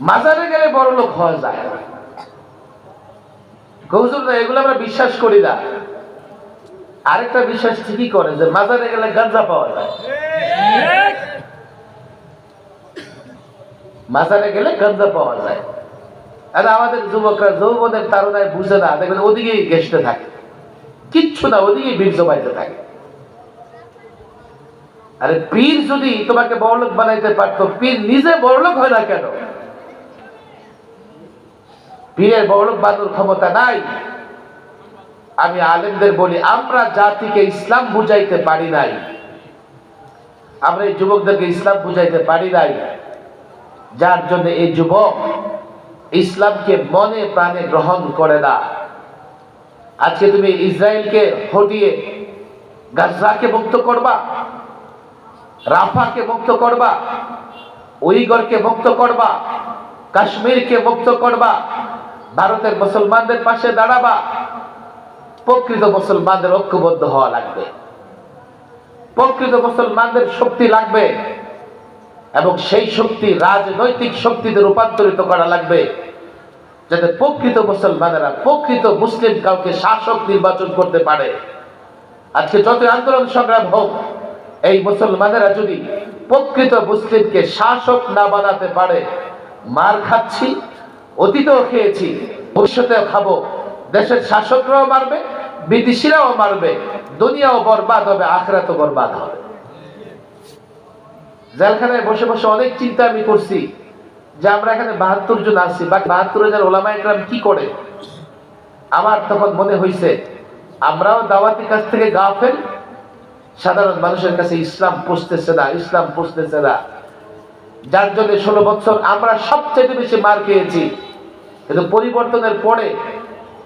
মাজারে গেলে বড় লোক হওয়া যায়। কৌজুর না এগুলো আমরা বিশ্বাস করি না। আরেকটা বিশ্বাস ঠিকই করে যে মাজারে গেলে গাঞ্জা পাওয়া যায়। মাজারে গেলে গাঞ্জা পাওয়া যায়। আর আমাদের যুবকরা, যৌবনের তারণায় বুঝে না, দেখবেন ওদিকেই গেসতে থাকে। কিচ্ছু না, ওদিকেই বীর জমাইতে থাকে। আরে পীর যদি তোমাকে বড়লোক বানাইতে পারতো পীর নিজে বড়লোক হয় না কেন? পীরের বড়লোক বানানোর ক্ষমতা নাই। আমি আলেমদের বলি, আমরা জাতিকে ইসলাম বুঝাইতে পারি নাই। আমরা এই যুবকদেরকে ইসলাম বুঝাইতে পারি নাই। যার জন্য এই যুবক ইসলামকে মনে প্রাণে গ্রহণ করে না। আজকে তুমি ইসরায়েলকে হটিয়ে গাজাকে মুক্ত করবা, রাফাকে মুক্ত করবা, উইগরকে মুক্ত করবা, কাশ্মীরকে মুক্ত করবা ভারতের মুসলমানদের পাশে দাঁড়াবা। প্রকৃত মুসলমানদের ঐক্যবদ্ধ হওয়া লাগবে। প্রকৃত মুসলমানদের শক্তি লাগবে এবং সেই শক্তি রাজনৈতিক শক্তিতে রূপান্তরিত করা লাগবে যাতে প্রকৃত মুসলমানেরা, প্রকৃত মুসলিম কাউকে শাসক নির্বাচন করতে পারে। আজকে যত আন্দোলন সংগ্রাম হোক, এই মুসলমানেরা যদি প্রকৃত মুসলিমকে শাসক না বানাতে পারে, মার খাচ্ছি। অতীতেও খেয়েছি, ভবিষ্যতেও খাব। দেশের শাসকরাও মারবে, বিদেশিরাও মারবে, দুনিয়াও বরবাদ হবে, আখরাতও বরবাদ হবে। জেলখানায় বসে বসে অনেক চিন্তা আমি করছি যে আমরা এখানে বাহাত্তর জন আছি বা বাহাত্তর হাজার ওলামা একরাম কি করে? আমার তখন মনে হয়েছে আমরাও দাওয়াতি কাছ থেকে গাফেল, সাধারণ মানুষের কাছে ইসলাম পুষতেছে না, ইসলাম পুষতেছে না। যার জন্য ষোলো বছর আমরা সবচেয়ে বেশি মার খেয়েছি। কিন্তু পরিবর্তনের পরে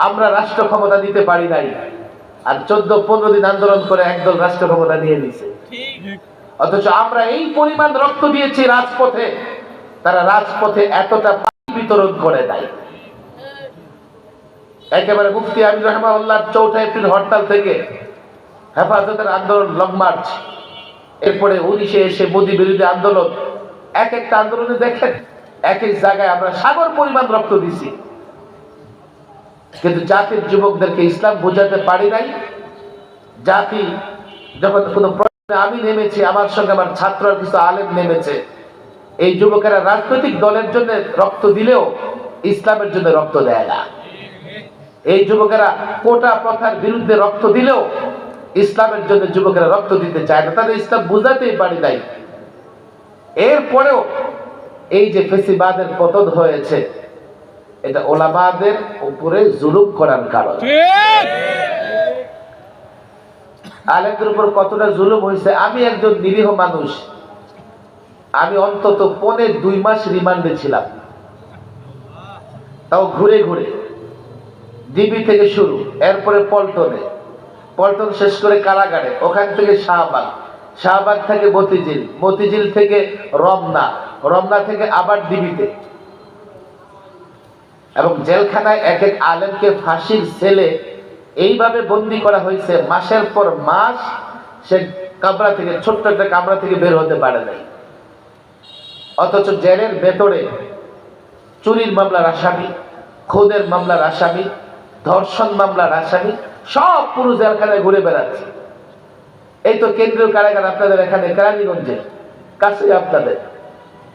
আমরা রাষ্ট্র ক্ষমতা দিতে পারি নাই। আর চোদ্দ, পনেরো দিন আন্দোলন করে একদল রাষ্ট্র ক্ষমতা নিয়ে নিছে। অথচ আমরা এই পরিমাণ রক্ত দিয়েছি রাজপথে, তারা রাজপথে এতটা বিতরণ করে দেয় একেবারে মুফতি আমির রহমাউল্লাহ চৌঠা এপ্রিল হরতাল থেকে হেফাজতের আন্দোলন, লং মার্চ। এরপরে উনিশে এসে মোদী বিরোধী আন্দোলন। এক একটা আন্দোলনে দেখেন। এক এক জায়গায় আমরা সাগর পরিমাণ রক্ত দিছি। কিন্তু জাতির যুবকদেরকে ইসলাম বোঝাতে পারি নাই। জাতি যখন কোনো আমি নেমেছি, আমার সঙ্গে আমার ছাত্র কিছু আলেম নেমেছে, এই যুবকেরা রাজনৈতিক দলের জন্য রক্ত দিলেও ইসলামের জন্য রক্ত দেয় না। এই যুবকেরা কোটা প্রথার বিরুদ্ধে রক্ত দিলেও ইসলামের জন্য যুবকেরা রক্ত দিতে চায় না। তাদের ইসলাম বুঝাতেই পারি নাই। এরপরেও এই যে ফেসিবাদের পতন হয়েছে এটা ওলামাদের উপরে জুলুম করার কারণ। আলেমদের উপর কতটা জুলুম হয়েছে আমি একজন নিরীহ মানুষ। আমি অন্তত পনে দুই মাস রিমান্ডে ছিলাম। তাও ঘুরে ঘুরে। ডিবি থেকে শুরু এরপরে পল্টনে। পল্টন শেষ করে কারাগারে ওখান থেকে শাহবাগ। শাহবাগ থেকে মতিঝিল মতিঝিল থেকে রমনা রমনা থেকে আবার ডিবিতে এবং জেলখানায় এক এক আলেমকে ফাঁসির ছেলে এইভাবে বন্দি করা হয়েছে, মাসের পর মাস সে কামরা থেকে, ছোট্ট একটা কামরা থেকে বের হতে পারে নাই। অথচ জেলের ভেতরে চুরির মামলার আসামি খুদের মামলার আসামি ধর্ষণ মামলার আসামি সব পুরো জেলখানায় ঘুরে বেড়াচ্ছে। এই তো কেন্দ্রীয় কারাগার আপনাদের এখানে, কেরানীগঞ্জে। কাছে আপনাদের।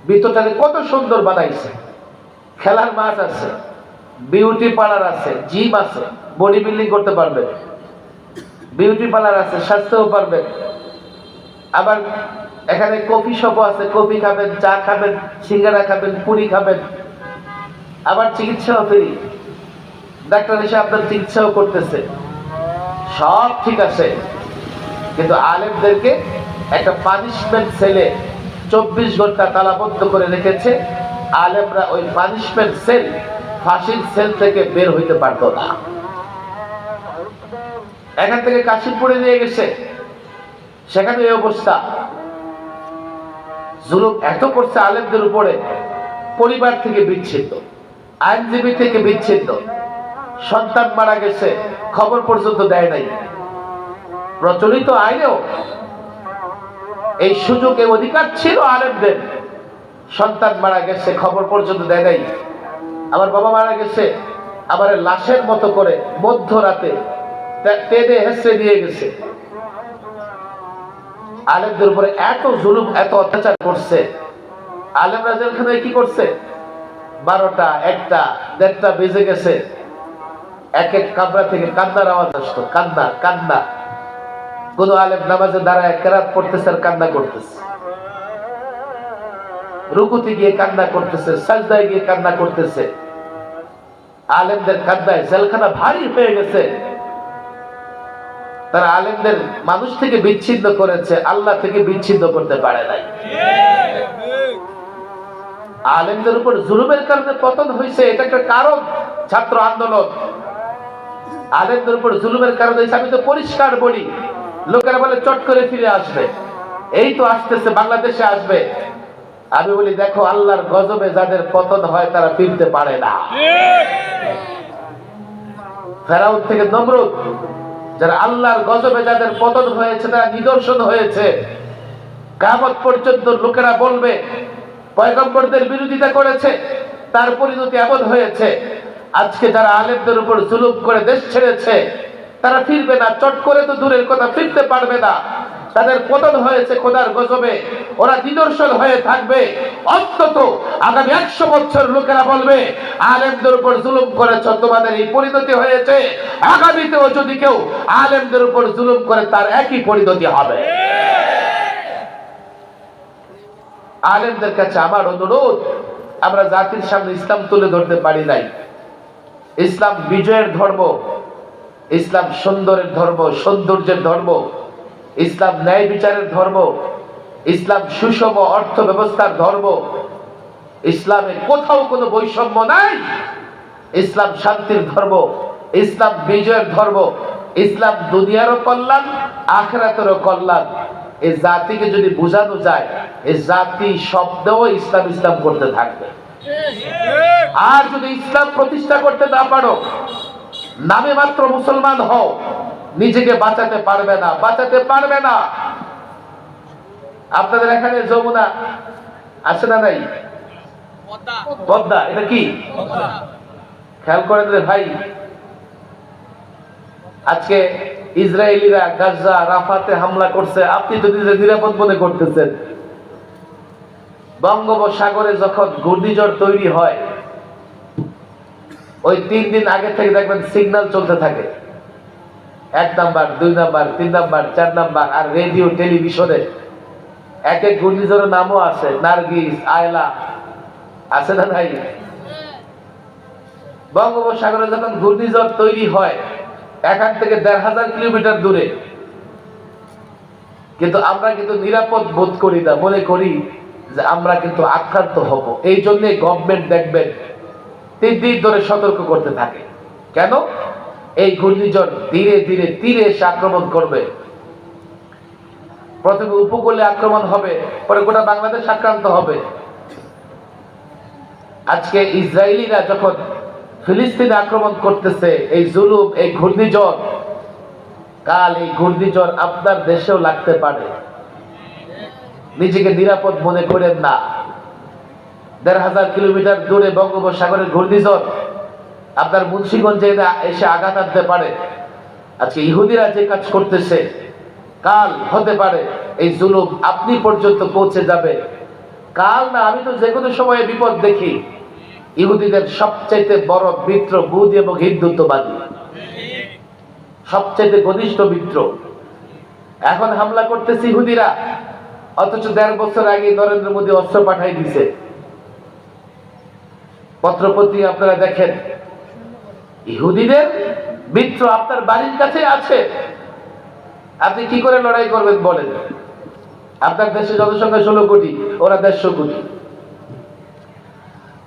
ভিতরটাকে কত সুন্দর বানাইছে। খেলার মাঠ আছে বিউটি পার্লার আছে জিম আছে বডি বিল্ডিং করতে পারবেন বিউটি পার্লার আছে, স্বাস্থ্যও পারবেন আবার এখানে কফি শপও আছে কফি খাবেন, চা খাবেন, সিঙ্গারা খাবেন, পুরি খাবেন। আবার চিকিৎসাও ফ্রি। ডাক্তার এসে আপনার চিকিৎসাও করতেছে। সব ঠিক আছে। কিন্তু আলেমদেরকে একটা পানিশমেন্ট সেলে চব্বিশ ঘণ্টা তালাবদ্ধ করে রেখেছে। আলেমরা ওই পানিশমেন্ট সেল ফাঁসির সেল থেকে বের হইতে পারতো না। এখান থেকে কাশিমপুরে নিয়ে গেছে। সেখানে এই অবস্থা। জুলুম এত করছে আলেমদের উপরে, পরিবার থেকে বিচ্ছিন্ন, আইনজীবী থেকে বিচ্ছিন্ন। সন্তান মারা গেছে, খবর পর্যন্ত দেয় নাই। প্রচলিত আইনেও এই সুযোগে অধিকার ছিল আলেমদের। সন্তান মারা গেছে, খবর পর্যন্ত দেয় নাই। আমার বাবা মারা গেছে আবার লাশের মতো করে মধ্যরাতে টেনে হেসে দিয়ে গেছে। আলেমদের উপরে এত জুলুম, এত অত্যাচার করছে। আলেমরা জেলখানায় কি করছে? বারোটা, একটা, দেড়টা বেজে গেছে। এক এক কামরা থেকে কান্নার আওয়াজ আসতো। কান্না কান্না। কোন আলেম নামাজে দাঁড়ায় কেরাত পড়তেছে আর কান্না করতেছে। রুকুতে গিয়ে কান্না করতেছে, সাজদায় গিয়ে কান্না করতেছে। আলেমদের কান্নায় জেলখানা ভারী হয়ে গেছে। তারা আলেমদের মানুষ থেকে বিচ্ছিন্ন করেছে, আল্লাহ থেকে বিচ্ছিন্ন করতে পারে নাই। আলেমদের উপর জুলুমের কারণে পতন হয়েছে, এটা একটা কারণ, ছাত্র আন্দোলন। আলেমদের উপর জুলুমের কারণে আমি তো পরিষ্কার বলি লোকেরা বলে, চট করে ফিরে আসবে। এই তো আসতেছে, বাংলাদেশে আসবে। আমি বলি, দেখো, আল্লাহর গজবে যাদের পতন হয়, তারা ফিরতে পারে না। ফেরাউন থেকে নমরুদ, যারা আল্লাহর গজবে যাদের পতন হয়েছে, তারা নিদর্শন হয়েছে। কামত পর্যন্ত লোকেরা বলবে, পয়গম্বরদের বিরোধিতা করেছে, তার পরিণতি এমন হয়েছে। আজকে যারা আলেমদের উপর জুলুম করে দেশ ছেড়েছে তারা ফিরবে না, চট করে তো দূরের কথা, ফিরতে পারবে না। তাদের পতন হয়েছে খোদার গজবে, ওরা নিদর্শন হয়ে থাকবে। অন্তত আগামী একশো বছর লোকেরা বলবে, আলেমদের উপর জুলুম করেছ, তোমাদের এই পরিণতি হয়েছে। আগামীতেও যদি কেউ আলেমদের উপর জুলুম করে, তার একই পরিণতি হবে। আলেমদের কাছে আমার অনুরোধ, আমরা জাতির সামনে ইসলাম তুলে ধরতে পারি নাই। ইসলাম বিজয়ের ধর্ম। ইসলাম সুন্দরের ধর্ম সৌন্দর্যের ধর্ম। ইসলাম ন্যায় বিচারের ধর্ম। ইসলাম সুষম অর্থ ব্যবস্থার ধর্ম। ইসলামে কোথাও কোনো বৈষম্য নাই। ইসলাম শান্তির ধর্ম। ইসলাম বিজয়ের ধর্ম। ইসলাম দুনিয়ারও কল্যাণ আখেরাতেরও কল্যাণ। এই জাতিকে যদি বোঝানো যায় এই জাতি শব্দেও ইসলাম ইসলাম করতে থাকবে। আর যদি ইসলাম প্রতিষ্ঠা করতে না পারো নামে মাত্র মুসলমান হও, নিজেকে বাঁচাতে পারবে না, বাঁচাতে পারবে না। আপনাদের এখানে যমুনা আছে না নাই? পদ্মা, এটা কি? খেয়াল করেন রে ভাই। আজকে ইসরায়েলিরা গাজা, রাফাতে হামলা করছে, আপনি তো নিজে নিরাপদ মনে করতেছেন। বঙ্গোপসাগরে যখন ঘূর্ণিঝড় তৈরি হয় ওই তিন দিন আগে থেকে দেখবেন সিগন্যাল চলতে থাকে। এক নাম্বার, দুই নাম্বার, তিন নাম্বার, চার নাম্বার, আর রেডিও টেলিভিশনে এক এক ঘূর্ণিঝড়ের নামও আছে, নার্গিস, আয়লা। আছে না নাই? বঙ্গোপসাগরে যখন ঘূর্ণিঝড় তৈরি হয়, এখান থেকে দেড় হাজার কিলোমিটার দূরে। কিন্তু আমরা কিন্তু নিরাপদ বোধ করি না, মনে করি যে আমরা কিন্তু আক্রান্ত হব। এই জন্য গভর্নমেন্ট দেখবেন তিন দিন ধরে সতর্ক করতে থাকে। কেন? এই ঘূর্ণিঝড় ধীরে ধীরে তীরে এসে আক্রমণ করবে। প্রথমে উপকূলে আক্রমণ হবে, পরে গোটা বাংলাদেশ আক্রান্ত হবে। আজকে ইসরায়েলিরা যখন ফিলিস্তিনে আক্রমণ করতেছে, এই জুলুম, এই ঘূর্ণিঝড়, কাল এই ঘূর্ণিঝড় আপনার দেশেও লাগতে পারে। নিজেকে নিরাপদ মনে করেন না। দেড় হাজার কিলোমিটার দূরে বঙ্গোপসাগরের ঘূর্ণিঝড়। আপনার মুন্সিগঞ্জে এসে আঘাত আনতে পারে। আজকে ইহুদিরা যে কাজ করতেছে, কাল হতে পারে, এই জুলুম আপনি পর্যন্ত পৌঁছে যাবে। কাল না, আমি তো যে কোনো সময়ে বিপদ দেখি। ইহুদিদের সবচাইতে বড় মিত্র বুধ এবং হিন্দুত্ববাদী। সবচাইতে ঘনিষ্ঠ মিত্র। এখন হামলা করতেছে ইহুদিরা। অথচ দেড় বছর আগে নরেন্দ্র মোদী অস্ত্র পাঠাই দিছে। পত্রপত্রিকা আপনারা দেখেন, ইহুদিদের মিত্র আপনার বাড়ির কাছে আছে। আপনি কি করে লড়াই করবেন বলেন? আপনার দেশে জনসংখ্যা ষোলো কোটি, ওরা দেড়শো কোটি।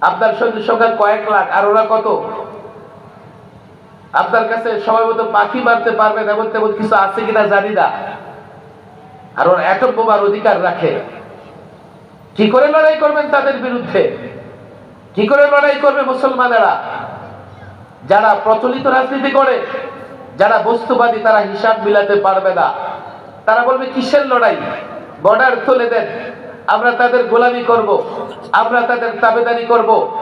আপনার সৈন্য সংখ্যা কয়েক লাখ, আর ওরা কত? আপনার কাছে সময় মতো পাখি মারতে পারবেন, এমন তেমন কিছু আছে কিনা জানি না। আর ওরা এটম বোমার অধিকার রাখে। কি করে লড়াই করবেন তাদের বিরুদ্ধে? কি করে লড়াই করবে মুসলমানেরা? যারা প্রচলিত রাজনীতি করে, যারা বস্তুবাদী, তারা হিসাব মিলাতে পারবে না। তারা বলবে, কিসের লড়াই? বর্ডার তুলে দেন। আমরা তাদের গোলামি করব, আমরা তাদের তাবেদারি করব।